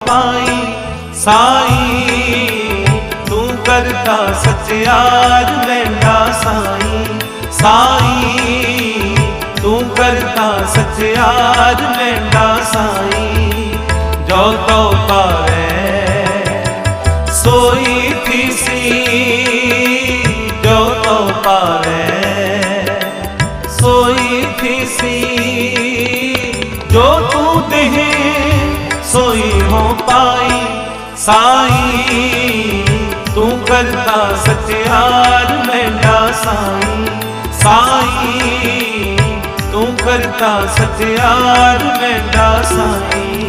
साई साई, तू करता सचार बैठा साई। साई, तू करता सचार बैठा साई। जो तो पारे सोई थी सी जो तो पारे सोई थी सी जो तू दे सोई हो पाई, साई, तू करता सचार मेरा साई। साई, तू करता सचार मेरा साई।